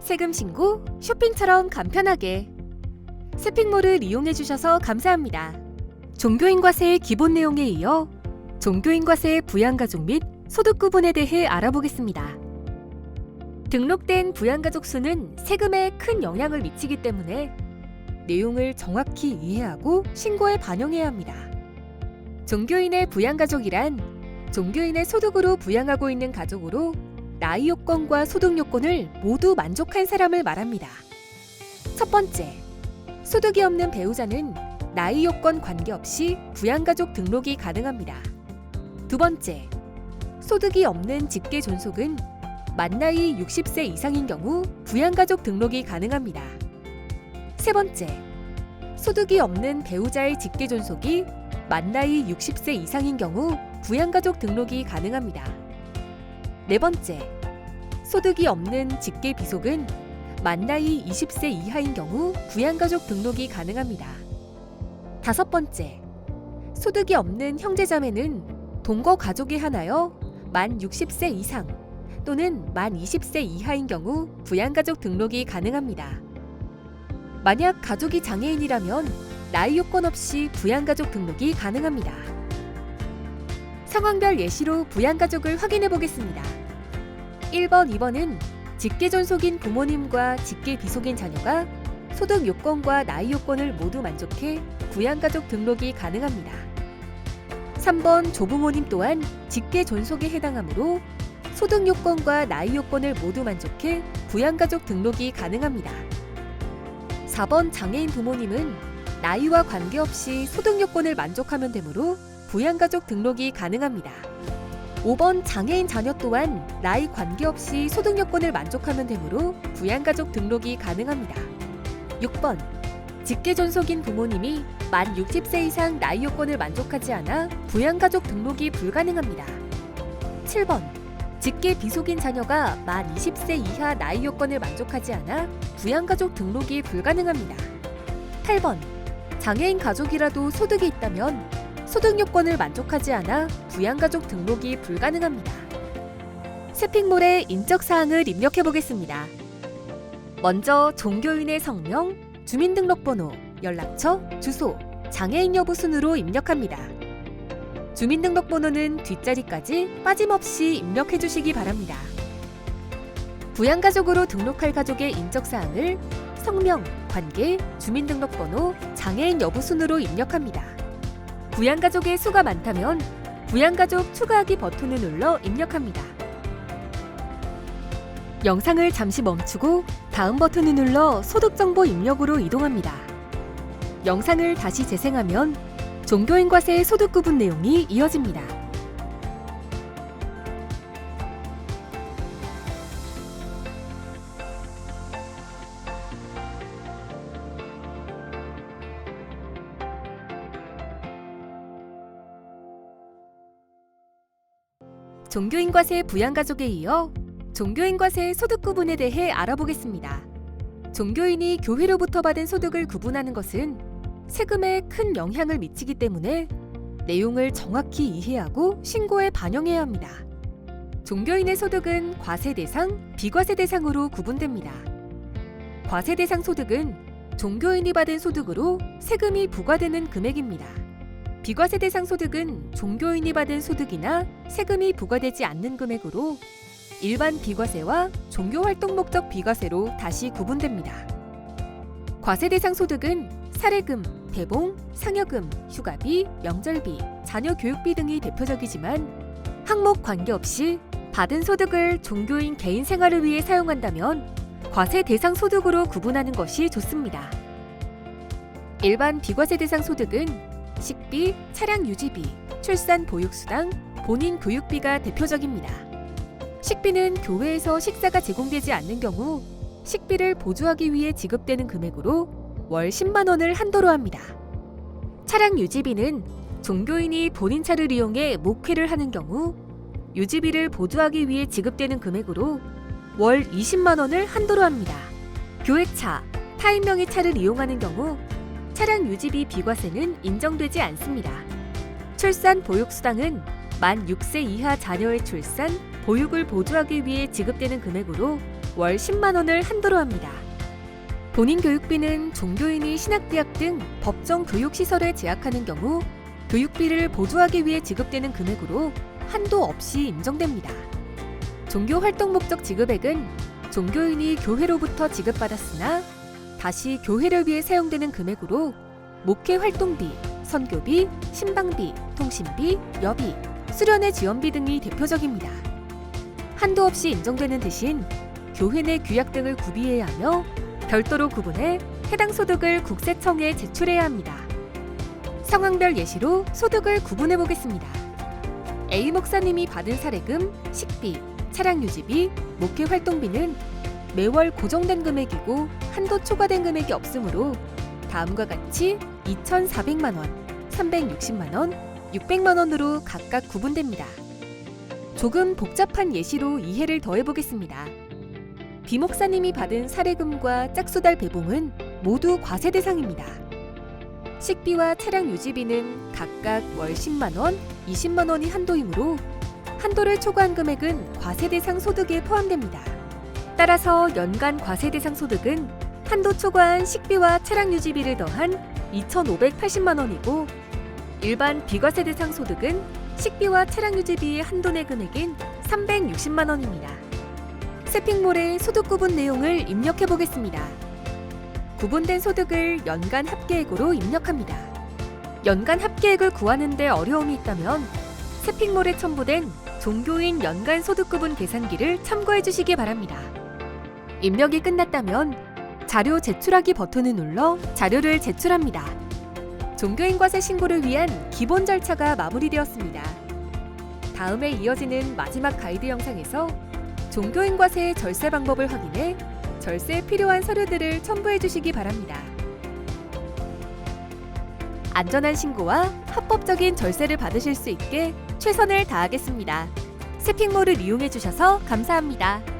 세금 신고 쇼핑처럼 간편하게 세핑몰을 이용해 주셔서 감사합니다. 종교인과세의 기본 내용에 이어 종교인과세의 부양가족 및 소득 구분에 대해 알아보겠습니다. 등록된 부양가족 수는 세금에 큰 영향을 미치기 때문에 내용을 정확히 이해하고 신고에 반영해야 합니다. 종교인의 부양가족이란 종교인의 소득으로 부양하고 있는 가족으로 나이 요건과 소득 요건을 모두 만족한 사람을 말합니다. 첫 번째, 소득이 없는 배우자는 나이 요건 관계없이 부양가족 등록이 가능합니다. 두 번째, 소득이 없는 직계 존속은 만 나이 60세 이상인 경우 부양가족 등록이 가능합니다. 세 번째, 소득이 없는 배우자의 직계 존속이 만 나이 60세 이상인 경우 부양가족 등록이 가능합니다. 네 번째, 소득이 없는 직계 비속은 만 나이 20세 이하인 경우 부양가족 등록이 가능합니다. 다섯 번째, 소득이 없는 형제자매는 동거 가족이 하나여 만 60세 이상 또는 만 20세 이하인 경우 부양가족 등록이 가능합니다. 만약 가족이 장애인이라면 나이 요건 없이 부양가족 등록이 가능합니다. 상황별 예시로 부양가족을 확인해 보겠습니다. 1번, 2번은 직계 존속인 부모님과 직계 비속인 자녀가 소득 요건과 나이 요건을 모두 만족해 부양가족 등록이 가능합니다. 3번 조부모님 또한 직계 존속에 해당하므로 소득 요건과 나이 요건을 모두 만족해 부양가족 등록이 가능합니다. 4번 장애인 부모님은 나이와 관계없이 소득 요건을 만족하면 되므로 부양가족 등록이 가능합니다. 5번 장애인 자녀 또한 나이 관계없이 소득 요건을 만족하면 되므로 부양가족 등록이 가능합니다. 6번 직계 존속인 부모님이 만 60세 이상 나이 요건을 만족하지 않아 부양가족 등록이 불가능합니다. 7번 직계 비속인 자녀가 만 20세 이하 나이 요건을 만족하지 않아 부양가족 등록이 불가능합니다. 8번 장애인 가족이라도 소득이 있다면 소득 요건을 만족하지 않아 부양가족 등록이 불가능합니다. 세핑몰의 인적 사항을 입력해 보겠습니다. 먼저 종교인의 성명, 주민등록번호, 연락처, 주소, 장애인 여부 순으로 입력합니다. 주민등록번호는 뒷자리까지 빠짐없이 입력해 주시기 바랍니다. 부양가족으로 등록할 가족의 인적사항을 성명, 관계, 주민등록번호, 장애인 여부 순으로 입력합니다. 부양가족의 수가 많다면 부양가족 추가하기 버튼을 눌러 입력합니다. 영상을 잠시 멈추고 다음 버튼을 눌러 소득정보 입력으로 이동합니다. 영상을 다시 재생하면 종교인과세 소득 구분 내용이 이어집니다. 종교인과세 부양가족에 이어 종교인과세 소득 구분에 대해 알아보겠습니다. 종교인이 교회로부터 받은 소득을 구분하는 것은 세금에 큰 영향을 미치기 때문에 내용을 정확히 이해하고 신고에 반영해야 합니다. 종교인의 소득은 과세 대상, 비과세 대상으로 구분됩니다. 과세 대상 소득은 종교인이 받은 소득으로 세금이 부과되는 금액입니다. 비과세 대상 소득은 종교인이 받은 소득이나 세금이 부과되지 않는 금액으로 일반 비과세와 종교 활동 목적 비과세로 다시 구분됩니다. 과세 대상 소득은 사례금, 대봉, 상여금, 휴가비, 명절비, 자녀 교육비 등이 대표적이지만 항목 관계없이 받은 소득을 종교인 개인 생활을 위해 사용한다면 과세 대상 소득으로 구분하는 것이 좋습니다. 일반 비과세 대상 소득은 식비, 차량 유지비, 출산 보육수당, 본인 교육비가 대표적입니다. 식비는 교회에서 식사가 제공되지 않는 경우 식비를 보조하기 위해 지급되는 금액으로 월 10만 원을 한도로 합니다. 차량 유지비는 종교인이 본인 차를 이용해 목회를 하는 경우 유지비를 보조하기 위해 지급되는 금액으로 월 20만 원을 한도로 합니다. 교회차, 타인명의 차를 이용하는 경우 차량 유지비 비과세는 인정되지 않습니다. 출산 보육수당은 만 6세 이하 자녀의 출산, 보육을 보조하기 위해 지급되는 금액으로 월 10만 원을 한도로 합니다. 본인 교육비는 종교인이 신학대학 등 법정 교육시설에 재학하는 경우 교육비를 보조하기 위해 지급되는 금액으로 한도 없이 인정됩니다. 종교 활동 목적 지급액은 종교인이 교회로부터 지급받았으나 다시 교회를 위해 사용되는 금액으로 목회 활동비, 선교비, 신방비, 통신비, 여비, 수련회 지원비 등이 대표적입니다. 한도 없이 인정되는 대신 교회 내 규약 등을 구비해야 하며 별도로 구분해 해당 소득을 국세청에 제출해야 합니다. 상황별 예시로 소득을 구분해 보겠습니다. A 목사님이 받은 사례금, 식비, 차량 유지비, 목회 활동비는 매월 고정된 금액이고 한도 초과된 금액이 없으므로 다음과 같이 2,400만 원, 360만 원, 600만 원으로 각각 구분됩니다. 조금 복잡한 예시로 이해를 더해 보겠습니다. 비 목사님이 받은 사례금과 짝수달 배봉은 모두 과세 대상입니다. 식비와 차량 유지비는 각각 월 10만 원, 20만 원이 한도이므로 한도를 초과한 금액은 과세 대상 소득에 포함됩니다. 따라서 연간 과세 대상 소득은 한도 초과한 식비와 차량 유지비를 더한 2,580만 원이고 일반 비과세 대상 소득은 식비와 차량 유지비의 한도 내 금액인 360만 원입니다. 세핑몰의 소득 구분 내용을 입력해 보겠습니다. 구분된 소득을 연간 합계액으로 입력합니다. 연간 합계액을 구하는데 어려움이 있다면 세핑몰에 첨부된 종교인 연간 소득 구분 계산기를 참고해 주시기 바랍니다. 입력이 끝났다면 자료 제출하기 버튼을 눌러 자료를 제출합니다. 종교인과세 신고를 위한 기본 절차가 마무리되었습니다. 다음에 이어지는 마지막 가이드 영상에서 종교인과세의 절세 방법을 확인해 절세에 필요한 서류들을 첨부해 주시기 바랍니다. 안전한 신고와 합법적인 절세를 받으실 수 있게 최선을 다하겠습니다. 세핑몰을 이용해 주셔서 감사합니다.